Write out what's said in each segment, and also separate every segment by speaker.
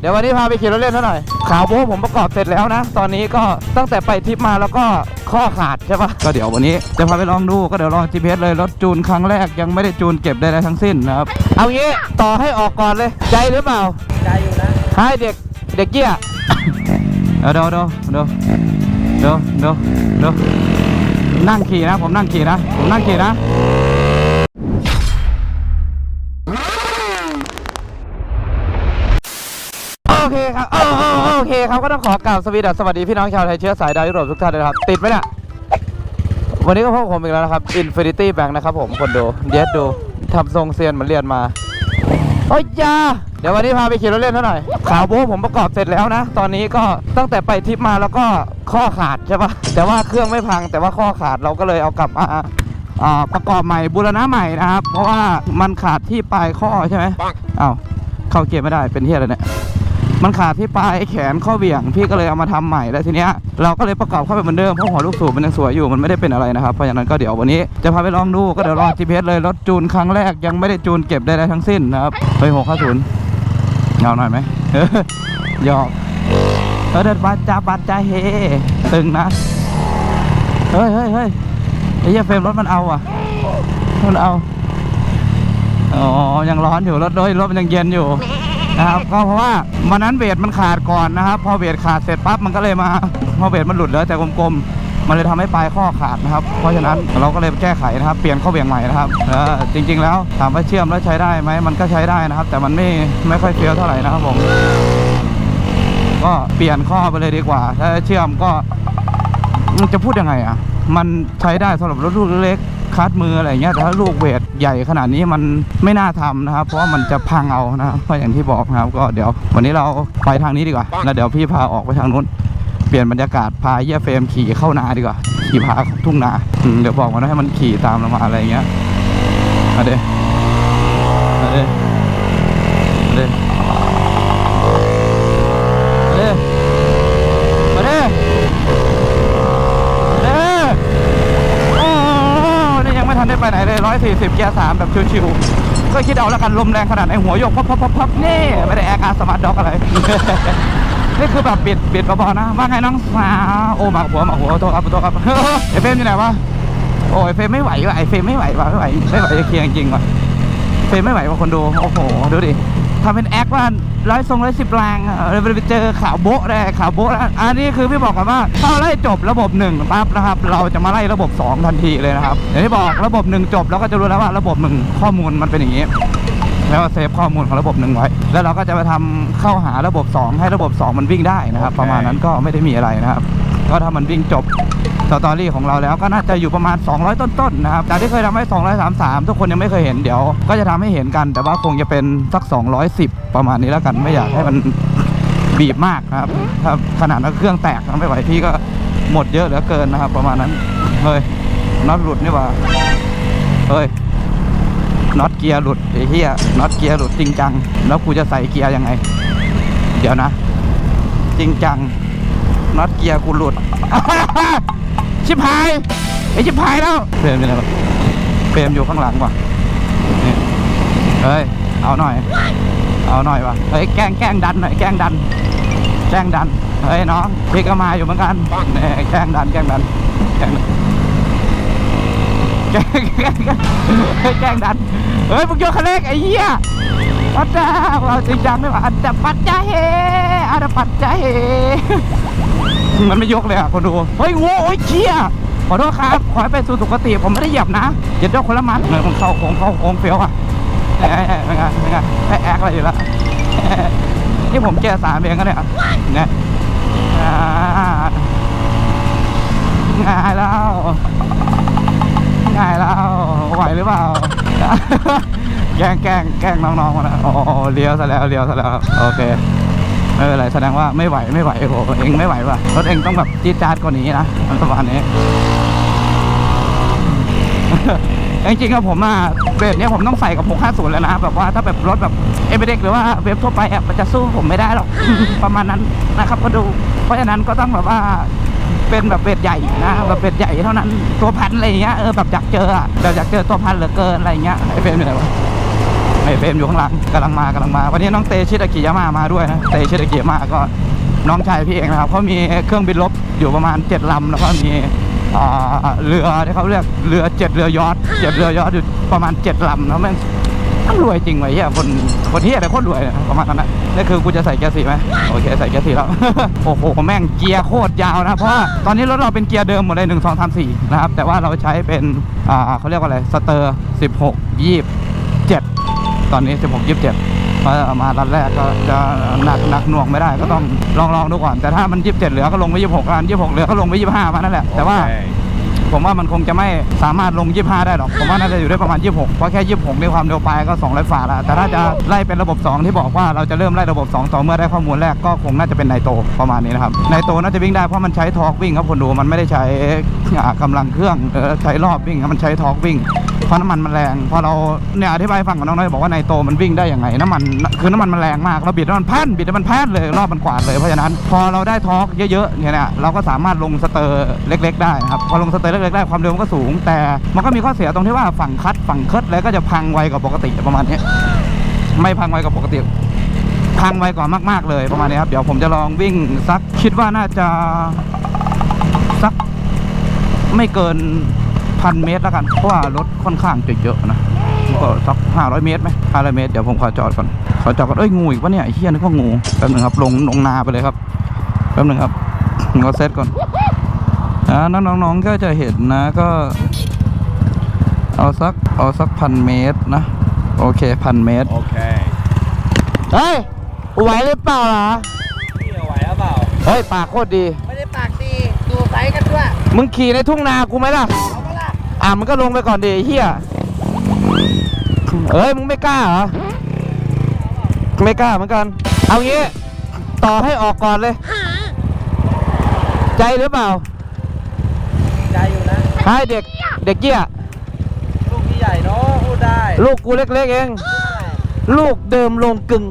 Speaker 1: เดี๋ยววันนี้พาไปขี่รถเล่นเท่าหน่อย ขาวโบ้ผมประกอบเสร็จแล้วนะ ตอนนี้ก็ตั้งแต่ไปทริปมาแล้วก็ข้อขาดใช่ปะก็เดี๋ยววันนี้จะพาไปลองดูก็เดี๋ยวลอง GPS เลยรถจูนครั้งแรกยังไม่ได้จูนเก็บใดๆทั้งสิ้นนะครับ เอางี้ต่อให้ออกก่อนเลย ใจหรือเปล่า
Speaker 2: ใจอยู่นะ
Speaker 1: ให้เด็กเด็กเกี้ยเอาเดี๋ยวเดี๋ยวเดี๋ยวเดี๋ยวเดี๋ยวเดี๋ยวนั่งขี่นะ ผมนั่งขี่นะ ผมนั่งขี่นะ โอเคครับโอโอโอเคครับก็ต้องขอกล่าวสวีดัสสวัสดีพี่น้องชาวไทยเชื้อสายดาวยุโรปทุกท่านเลยนะครับ ติดไหมเนี่ยวันนี้ก็พบกับผมอีกแล้วนะครับ Infinity Bank นะครับผมคนดูเดี๋ยวดูทำทรงเซียนเหมือนเรียนมาโอ้ยอยาเดี๋ยววันนี้พาไปขี่รถเล่นเท่าหน่อยขาวโบ้ผมประกอบเสร็จแล้วนะ ตอนนี้ก็ตั้งแต่ไปทริปมาแล้วก็ข้อขาดใช่ปะแต่ว่าเครื่องไม่พังแต่ว่าข้อขาดเราก็เลยเอากลับมาอ่าประกอบใหม่บูรณะใหม่นะครับ เพราะว่ามันขาดที่ปลายข้อใช่ไหมอ้าวเข้าเกียร์ไม่ได้เป็นเฮียอะไรเนี่ย มันขาดที่ปลายแขนข้อเบี่ยงพี่ก็เลยเอามาทำใหม่แล้วทีเนี้ยเราก็เลยประกอบเข้าไปเหมือนเดิมเพราะหัวลูกสูบมันยังสวยอยู่มันไม่ได้เป็นอะไรนะครับเพราะฉะนั้นก็เดี๋ยววันนี้จะพาไปลองดูก็เดี๋ยวลอง GPS เลยรถจูนครั้งแรกยังไม่ได้จูนเก็บใดๆทั้งสิ้นนะครับเฮ้ยหกห้าศูนย์เงาหน่อยไหมหยอกเออเดินบัดจ้าบัดจ้าเฮตึงนะเฮ้ยเฮ้ยเฮ้ยไอ้เหี้ยเฟรมรถมันเอาอะมันเอาอ๋อยังร้อนอยู่รถด้วยรถมันยังเย็นอยู่ นะครับก็เพราะว่าวันนั้นเบรมันขาดก่อนนะครับ พอเบรขาดเสร็จปั๊บมันก็เลยมาพอเบรมันหลุดแล้วแต่กลมๆ มันเลยทำให้ปลายข้อขาดนะครับ เพราะฉะนั้นเราก็เลยแก้ไขนะครับเปลี่ยนข้อเบี่ยงใหม่นะครับจริง ๆ แล้วถามว่าเชื่อมแล้วใช้ได้ไหมมันก็ใช้ได้นะครับ แต่มันไม่ไม่ค่อยเฟี้ยวเท่าไหร่นะครับผมก็เปลี่ยนข้อไปเลยดีกว่า ถ้าเชื่อมก็จะพูดยังไงอะ มันใช้ได้สำหรับรถลูกเล็ก คัดมืออะไรเงี้ยแต่ถ้าลูกเวทใหญ่ขนาดนี้มันไม่น่าทำนะครับ เพราะมันจะพังเอานะครับเพราะอย่างที่บอกนะครับ ก็เดี๋ยววันนี้เราไปทางนี้ดีกว่าแล้วเดี๋ยวพี่พาออกไปทางนู้นเปลี่ยนบรรยากาศพาเยี่ยเฟรมขี่เข้านาดีกว่าขี่พาทุ่งนาเดี๋ยวบอกมันให้มันขี่ตามเรามาอะไรเงี้ยมาเด้มาเด้มาเด้มาเด้มาเด้ เด้อโอ้นี่ยังไม่ทันได้ไปไหนเลย 140 เกียร์สามแบบชิวๆ ก็คิดเอาแล้วกันลมแรงขนาดไหนหัวโยกพับพับพับพับนี่ ไม่ได้แอร์การสมาร์ทด็อกอะไร นี่คือแบบบิดบิดเบาๆนะ ว่าไงน้องสาวโอ้หมากหัวหมากหัวโทษครับโทษครับไอเฟรมอยู่ไหนวะโอ้ยเฟรมไม่ไหวว่ะไอเฟรมไม่ไหวว่ะไม่ไหวไม่ไหวจะเคลียร์จริงๆว่ะ เฟรมไม่ไหวว่ะคนดู โอ้โห ดูดิทำเป็นแอคว่าร้อยทรงร้อยสิบแรงเลยไปเจอข่าวโบ๊ะได้ข่าวโบ๊ะอันนี้คือพี่บอกกันว่าถ้าไล่จบระบบหนึ่งปั๊บนะครับ เราจะมาไล่ระบบสองทันทีเลยนะครับอย่างที่บอกระบบหนึ่งจบเราก็จะรู้แล้วว่าระบบหนึ่งข้อมูลมันเป็นอย่างนี้แล้วเซฟข้อมูลของระบบหนึ่งไว้ แล้วเราก็จะไปทำเข้าหาระบบ 2 ให้ระบบ 2 มันวิ่งได้นะครับ ประมาณนั้นก็ไม่ได้มีอะไรนะครับ ก็ถ้ามันวิ่งจบ สตอรี่ของเราแล้วก็น่าจะอยู่ประมาณ 200 ต้นๆนะครับจากที่เคยทำให้ 233 ทุกคนยังไม่เคยเห็นเดี๋ยว ก็จะทำให้เห็นกัน แต่ว่าคงจะเป็นสัก 210 ประมาณนี้แล้วกันไม่อยากให้มันบีบมากนะครับถ้าขนาดนั้นเครื่องแตกทำไม่ไหวพี่ก็หมดเยอะเหลือเกินนะครับ ประมาณนั้นเฮ้ยน็อตหลุดนี่ว่าเฮ้ยน็อตเกียร์หลุดไอ้เหี้ยน็อตเกียร์หลุดจริงจัง แล้วกูจะใส่เกียร์ยังไง เดี๋ยวนะ จริงจัง น็อตเกียร์กูหลุด ชิบหายไอ้ชิบหายแล้วเฟรมอยู่ไหนวะเฟรมอยู่ข้างหลังว่ะนี่เฮ้ยเอาหน่อย เอาหน่อยวะเฮ้ยแกล้งแกล้งดันหน่อยแกล้งดัน แกล้งดันเฮ้ยน้องพี่ก็มาอยู่เหมือนกันนี่แกล้งดันแกล้งดันแกล้งดันแกล้งแกล้งแกล้งเฮ้ยแกล้งดัน เฮ้ยมึงโยกคันเร่งไอ้เหี้ยปัดจ้าเราจริงจังไม่ว่าอันจะปัดจ้าเฮอันจะปัดจ้าเฮ มันไม่ยกเลยอะคนดู เฮ้ยโง่โอ้ยเชี่ยขอโทษครับ ขอให้ไปสู่สุคติ ผมไม่ได้เหยียบนะเหยียบยกคนละมัดเงินมันเข้าโค้งเข้าโค้งเฟี้ยวอะเอ้ยเอ้ยเอ้ยเป็นไงเป็นไงให้แอคอะไรอยู่ละนี่ผมแก้สามเองก็เนี่ยเนี่ยง่ายแล้วง่ายแล้วไหวหรือเปล่าแกล้งแกล้งแกล้งน้องๆมานะโอ้เลี้ยวซะแล้วเลี้ยวซะแล้วโอเค ไม่เป็นไรแสดงว่าไม่ไหวไม่ไหวโอ้โหเองไม่ไหวว่ะรถเองต้องแบบจี๊ดจ๊าดกว่านี้นะประมาณนี้จริงๆครับผมอะเบรดเนี้ยผมต้องใส่กับ 650 แล้วนะแบบว่าถ้าแบบรถแบบเอเบเด็กหรือว่าเวฟทั่วไปอะมันจะสู้ผมไม่ได้หรอก ประมาณนั้นนะครับก็ดู เพราะฉะนั้นก็ต้องแบบว่าเป็นแบบเบรดใหญ่นะแบบเบรดใหญ่เท่านั้นตัวพันอะไรอย่างเงี้ยเออแบบอยากเจอแบบอยากเจอตัวพันเหลือเกินอะไรอย่างเงี้ยไอเฟรมอะไหนวะ ไอเฟรมอยู่ข้างหลังกำลังมากำลังมา วันนี้น้องเตชิดอากิยามามาด้วยนะ เตชิดอากิยามาก็น้องชายพี่เองนะครับเขามีเครื่องบินรบอยู่ประมาณ 7 ลำ แล้วก็มีเรือที่เขาเรียกเรือเจ็ดเรือยอทเจ็ดเรือยอทอยู่ประมาณเจ็ดลำแล้วแม่งมันรวยจริงไว้เฮียคนคนที่อะไรโคตรรวยนี่ยประมาณนั้นนะนี่คือกูจะใส่เกียร์สี่ไหมโอเคใส่เกียร์สี่แล้ว โอ้โหแม่งเกียร์โคตรยาวนะ เพราะตอนนี้รถเราเป็นเกียร์เดิมหมดเลยหนึ่งสองสามสี่นะครับ แต่ว่าเราใช้เป็นอ่าเขาเรียกว่าอะไรสเตอร์สิบหกยี่สิบเจ็ด ตอนนี้สิบหกยี่สิบเจ็ดมารันแรกก็จะหนักหนักหน่วงไม่ได้ก็ต้องลองลองดูก่อนแต่ถ้ามันยี่สิบเจ็ดเหลือก็ลงไปยี่สิบหกอันยี่สิบหกเหลือก็ลงไปยี่สิบห้ามานั่นแหละแต่ว่า ผมว่ามันคงจะไม่สามารถลง 25 ได้หรอก ผมว่าน่าจะอยู่ได้ประมาณ 26 เพราะแค่ 26 ในความเร็วปลายก็ 200 ฝ่าแล้วแต่ถ้าจะไล่เป็นระบบ 2 ที่บอกว่าเราจะเริ่มไล่ระบบ 2 ต่อเมื่อได้ข้อมูลแรกก็คงน่าจะเป็นไนโตประมาณนี้นะครับไนโตน่าจะวิ่งได้เพราะมันใช้ทอร์กวิ่งครับคนดูมันไม่ได้ใช้อ่ากำลังเครื่องใช้รอบวิ่งครับมันใช้ทอร์กวิ่งเพราะน้ำมันมันแรงพอเราเนี่ยอธิบายฟังกับน้องน้อยบอกว่าไนโตมันวิ่งได้ยังไงน้ำมันคือน้ำมันมันแรงมากเราบิดแล้วมันพ่นบิดแล้วมันพ่นเลยรอบมันกวาดเลยเพราะฉะนั้นพอเราได้ทอร์กเยอะๆเนี่ยเราก็สามารถลงสเตอร์เล็ก ๆ ได้ครับพอลงสเตอร์เล็กๆได้ความเร็วมันก็สูง แต่มันก็มีข้อเสียตรงที่ว่าฝั่งคัดฝั่งเคิดอะไรก็จะพังไวกว่าปกติประมาณนี้ไม่พังไวกว่าปกติพังไวกว่ามาก ๆ เลยประมาณนี้ครับเดี๋ยวผมจะลองวิ่งสักคิดว่าน่าจะสักไม่เกินพันเมตรแล้วกันเพราะว่ารถค่อนข้างจะเยอะนะก็สักห้าร้อยเมตรไหมห้าร้อยเมตรเดี๋ยวผมขอจอดก่อนขอจอดก่อนเอ้ยงูอีกปะเนี่ยเฮียนึกว่างูแป๊บนึงครับลงลงนาไปเลยครับแป๊บนึงครับงอเซตก่อน อ่าน้องๆก็จะเห็นนะก็ เอาสักเอาสักพันเมตรนะ โอเคพันเมตร
Speaker 2: Okay.
Speaker 1: เฮ้ยไหวหรือเปล่าล่ะ
Speaker 2: พี่ไหวหรือเปล่า
Speaker 1: เฮ้ยปากโคตรดี
Speaker 3: ไม่ได้ปากดี ดูไซส์กันด้วย
Speaker 1: มึงขี่ในทุ่งนากูไหมล่ะ
Speaker 3: เอาปะล่ะ
Speaker 1: อะมันก็ลงไปก่อนดิไอ้เฮียเอ้ยมึงไม่กล้าเหรอ ไม่กล้าเหมือนกัน เอางี้ ต่อให้ออกก่อนเลย ใจหรือเปล่า
Speaker 2: ใจอยู่นะ
Speaker 1: ให้เด็กเด็กเกี้ย
Speaker 2: ลูกพี่ใหญ่เนาะพูดได้
Speaker 1: ลูกกูเล็กๆเอง ลูกเดิมลงกึ่ง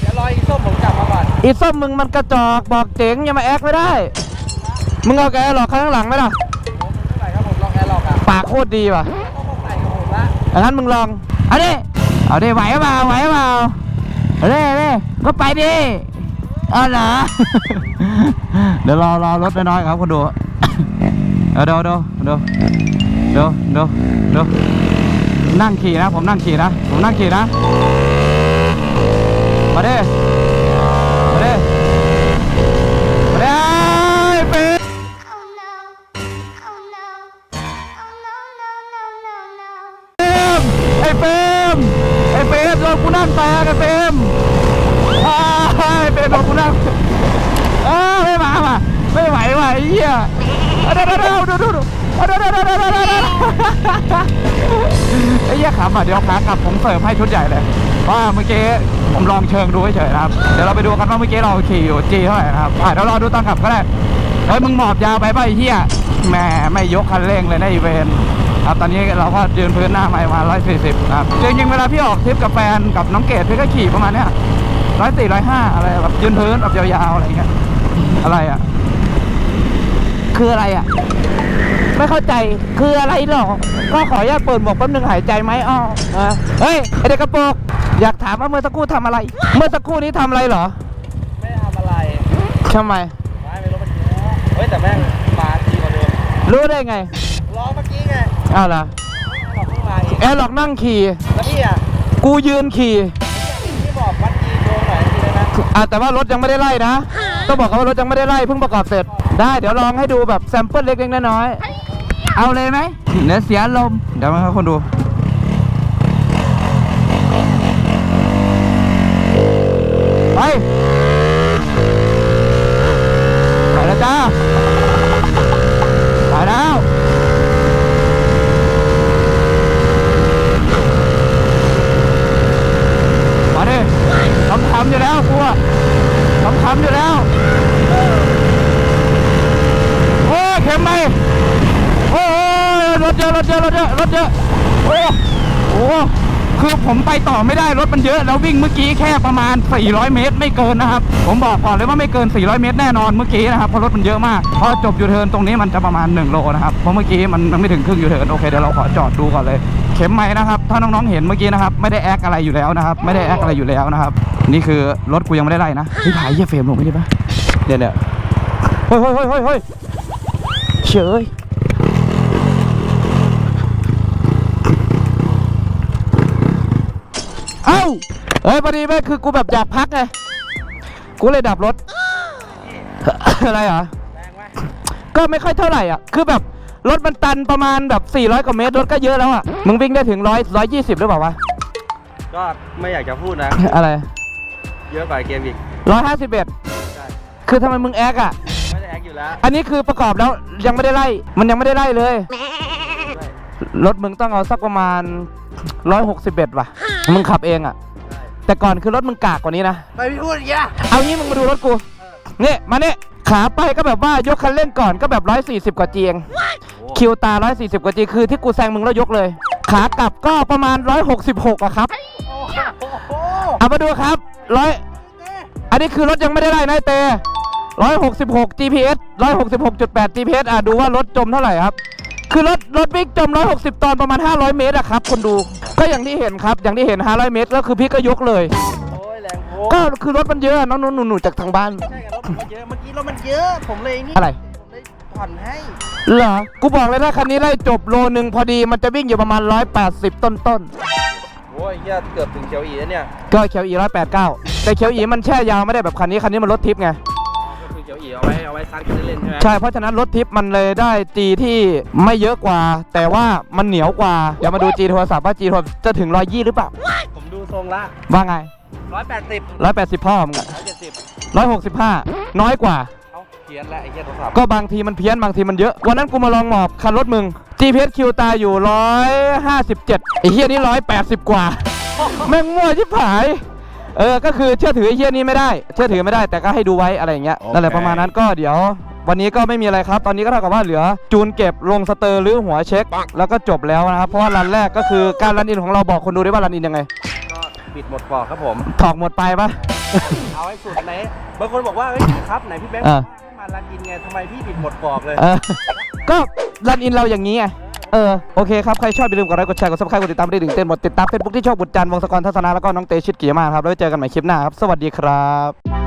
Speaker 2: เดี๋ยวรออีส้มผมกลับมาก่อน
Speaker 1: อีส้มมึงมันกระจอกบอกเจ๋งอย่ามาแอคไม่ได้ มึงเอาแกหลอกข้างหลังไหมล่ะ
Speaker 2: ผมไม่ไหวครับผมลองแอร์ลอกอะ
Speaker 1: ปากโคตรดีว่ะ
Speaker 2: ต้องมาใส่กับผมละ
Speaker 1: อังั้นมึงลอง เอาดิ เอาดิไหวเปล่าไหวเปล่าเอาดิเอาดิก็ไปดิ เอาเหรอ เดี๋ยวรอรอรถน้อยๆครับคุณดู เอาเดี๋ยวเดี๋ยวเดี๋ยวเดี๋ยวเดี๋ยวเดี๋ยวนั่งขี่นะ ผมนั่งขี่นะ ผมนั่งขี่นะ มาดิมาดิมาดิไป
Speaker 4: Oh no. Oh no. Oh no, no, no, no, no.
Speaker 1: เฟมไอ้เฟมไอ้เฟมโดนกูนั่งแตกไอ้เฟมอ้าวไอ้เฟมโดนกูนั่งเออไม่มาว่ะไม่ไหวว่ะไอ้เหี้ย เอาเดี๋ยวเดี๋ยวเดี๋ยวดูดูดูเอาเดี๋ยวเดี๋ยวเดี๋ยวเดี๋ยวเดี๋ยวเดี๋ยวไอ้เหี้ยขำอะเดี๋ยวขากลับผมเสิร์ฟให้ชุดใหญ่เลยว่าเมื่อกี้ผมลองเชิงดูเฉยๆนะครับเดี๋ยวเราไปดูกันว่าเมื่อกี้เราขี่อยู่จีเท่าไหร่นะครับอะเดี๋ยวรอดูตอนกลับก็ได้เฮ้ยมึงหมอบยาวไปป่ะไอ้เหี้ยแหมไม่ยกคันเร่งเลยนะอีเวนครับตอนนี้เราก็ยืนพื้นหน้าไม่มาร้อยสี่สิบครับจริงๆเวลาพี่ออกทริปกับแฟนกับน้องเกดพี่ก็ขี่ประมาณเนี้ยร้อยสี่ร้อยห้าอะไรแบบยืนพื้นแบบยาวๆอะไรเงี้ยอะไรอะ คืออะไรอะ ไม่เข้าใจคืออะไรหรอกก็ขออนุญาตเปิดหมวกแป๊บนึงหายใจไหมอ้ออะเฮ้ยไอเด็กกระโปรงอยากถามว่าเมื่อสักครู่ทำอะไร เมื่อสักครู่นี้ทำอะไรเหรอ
Speaker 2: ไม่ได้ทำอะไร
Speaker 1: ทำไม
Speaker 2: ไม่ไม่รู้เมื่อกี้เฮ้ยแต่แม่งมาทีกว่าเดิม
Speaker 1: รู้ได้ไง
Speaker 2: รอเมื่อกี้ไง
Speaker 1: อ้าวเหรอ
Speaker 2: หลอกเพิ่งมาอีก
Speaker 1: แอร์หลอกนั่งขี่
Speaker 2: แล้วพี่อะ
Speaker 1: กูยืนขี่
Speaker 2: พี่บอกวัดจีโชว์หน่อยทีได้ไหม
Speaker 1: อะแต่ว่ารถยังไม่ได้ไล่นะ ต้องบอกเขาว่ารถยังไม่ได้ไล่เพิ่งประกอบเสร็จ ได้เดี๋ยวลองให้ดูแบบแซมเปิลเล็กๆน้อยๆเอาเลยไหมเดี๋ยวเสียลมณ์เดี๋ยวมาครับคนดูไปไปแล้วจ้าไปแล้วมาดิทำทำอยู่แล้วกูอะทำทำอยู่แล้ว โอ้ยเข็มไหมโอ้ยรถเยอะรถเยอะรถเยอะรถเยอะโอ้โหคือผมไปต่อไม่ได้รถมันเยอะแล้ววิ่งเมื่อกี้แค่ประมาณ 400 เมตร ไม่เกินนะครับ ผมบอกก่อนเลยว่าไม่เกิน 400 เมตรแน่นอนเมื่อกี้นะครับเพราะรถมันเยอะมากพอจบยูเทิร์นตรงนี้มันจะประมาณ 1 โลนะครับเพราะเมื่อกี้มันมันไม่ถึงครึ่งยูเทิร์นโอเคเดี๋ยวเราขอจอดดูก่อนเลย เข็มไม้นะครับถ้าน้องๆเห็นเมื่อกี้นะครับไม่ได้แอคอะไรอยู่แล้วนะครับไม่ได้แอคอะไรอยู่แล้วนะครับนี่คือรถกูยังไม่ได้ไล่นะพี่ผายเหี้ยเฟรมลงไม่ได้ปะเดี๋ยวเดี๋ยวเฮ้ยเฮ้ยเฮ้ยเฮ้ย เฮ้ยเฉยเอ้าเฮ้ยพอดีแม่คือกูแบบอยากพักไง กูเลยดับรถ อะไรเหรอ
Speaker 2: แรงไหม
Speaker 1: ก็ไม่ค่อยเท่าไหร่อะ คือแบบรถมันตันประมาณแบบ 400 กว่าเมตร รถก็เยอะแล้วอะ มึงวิ่งได้ถึงร้อยร้อยยี่สิบหรือเปล่าวะ
Speaker 2: ก็ไม่อยากจะพูดนะ
Speaker 1: อะไร
Speaker 2: เยอะกว่าเกมอีก
Speaker 1: ร้อยห้าสิบเอ็ด
Speaker 2: ใช่
Speaker 1: คือทำไมมึงแอคอะ
Speaker 2: ไม่ได้แอคอยู่แล้ว
Speaker 1: อันนี้คือประกอบแล้วยังไม่ได้ไล่ มันยังไม่ได้ไล่เลย รถมึงต้องเอาสักประมาณร้อยหกสิบเอ็ดว่ะ มึงขับเองอะ
Speaker 2: ใช่
Speaker 1: แต่ก่อนคือรถมึงกากกว่านี้นะ
Speaker 3: ไปพี่พูดอย่างเงี้ย
Speaker 1: เอางี้มึงมาดูรถกูนี่มาเนี่ยขาไปก็แบบว่ายกคันเร่งก่อนก็แบบร้อยสี่สิบ140 กว่าจีเอง
Speaker 2: โอ้
Speaker 1: คิวตา 140 กว่าจีคือที่กูแซงมึงแล้วยกเลย ขากลับก็ประมาณ 166อะครับ เอามาดูครับร้อยอันนี้คือรถยังไม่ได้ไล่นะไอ้เต 166 GPS 166.8 GPS อะดูว่ารถจมเท่าไหร่ครับ คือรถรถบิ๊กจม 160 ตอนประมาณ 500 เมตรอะครับคนดู ก็อย่างที่เห็นครับ อย่างที่เห็น 500 เมตร แล้วคือพี่ก็ยกเลย
Speaker 2: โอ้ยแรงโพ
Speaker 1: ก็คือรถมันเยอะน้องหนูหนูๆจากทางบ้าน
Speaker 2: ใช่กับรถผมมันเยอะเมื่อกี้รถมันเยอะผมเลยนี่
Speaker 1: อะไร
Speaker 2: ผมเลยผ่อนให้
Speaker 1: เหรอ กูบอกเลยถ้าคันนี้ไล่จบโลนึงพอดีมันจะวิ่งอยู่ประมาณ 180 ต้นต้นๆ
Speaker 2: โอ้ยเหี้ยเกือบถึงเชียวอีแล้วเนี่ย
Speaker 1: ก็เคียวอีร้อยแปดเก้าแต่เคียวอีมันแช่ยาวไม่ได้แบบคันนี้ คันนี้มันรถทิปไง
Speaker 2: ก็คือ เชียวอีเอาไว้เอาไว้ซัดกันเล่นๆใช่ไหม
Speaker 1: ใช่เพราะฉะนั้นรถทิปมันเลยได้จีที่ไม่เยอะกว่า แต่ว่ามันเหนียวกว่าอย่ามาดูจีโทรศัพท์ว่าจีโทรศัพท์จะถึงร้อยยี่หรือเปล่า
Speaker 2: ผมดูทรงละ
Speaker 1: ว่าไง
Speaker 2: ร้อยแปดสิบ
Speaker 1: ร้อยแปดสิบพ่อมึงอะ
Speaker 2: ร้อยเจ็ดสิบ
Speaker 1: ร้อยหกสิบห้าน้อยกว่า
Speaker 2: เอ้าเพี้ยนแล้วไอ้เหี้ยโทรศัพท์
Speaker 1: ก็บางทีมันเพี้ยนบางทีมันเยอะวันนั้นกูมาลองหมอบคันรถมึง GPS คิวตาอยู่ร้อยห้าสิบเจ็ดไอ้เฮียนี่ร้อยแปดสิบกว่า แม่งมั่วชิบหาย เออ ก็คือเชื่อถือไอ้เฮียนี้ไม่ได้ เชื่อถือไม่ได้แต่ก็ให้ดูไว้อะไรอย่างเงี้ยนั่นแหละประมาณนั้นก็เดี๋ยว วันนี้ก็ไม่มีอะไรครับ ตอนนี้ก็เท่ากับว่าเหลือจูนเก็บลงสเตอร์หรือหัวเช็ค แล้วก็จบแล้วนะครับ เพราะว่ารันแรกก็คือการรันอินของเราบอกคนดูได้ว่ารันอินยังไง
Speaker 2: ก็บิดหมดปอกครับผม
Speaker 1: ถอกหมดไปปะ
Speaker 2: เอาให้สุดไหน บางคนบอกว่า เฮ้ยครับไหนพี่แบงค์บ
Speaker 1: อ่า
Speaker 2: อกว่าให้มารันอินไงทำไมพี่บิดหมดปอกเลย
Speaker 1: เออก็รันอินเราอย่างนี้ไง เออโอเคครับ ใครชอบอย่าลืมกดไลค์กดแชร์กดซับสไครต์กดติดตามได้ถึงเต้นหมดติดตามเฟซบุ๊กที่ชอบบุญจันทร์วงศกรทัศนาแล้วก็น้องเตชิตเกียรมาครับแล้วเจอกันใหม่คลิปหน้าครับสวัสดีครับ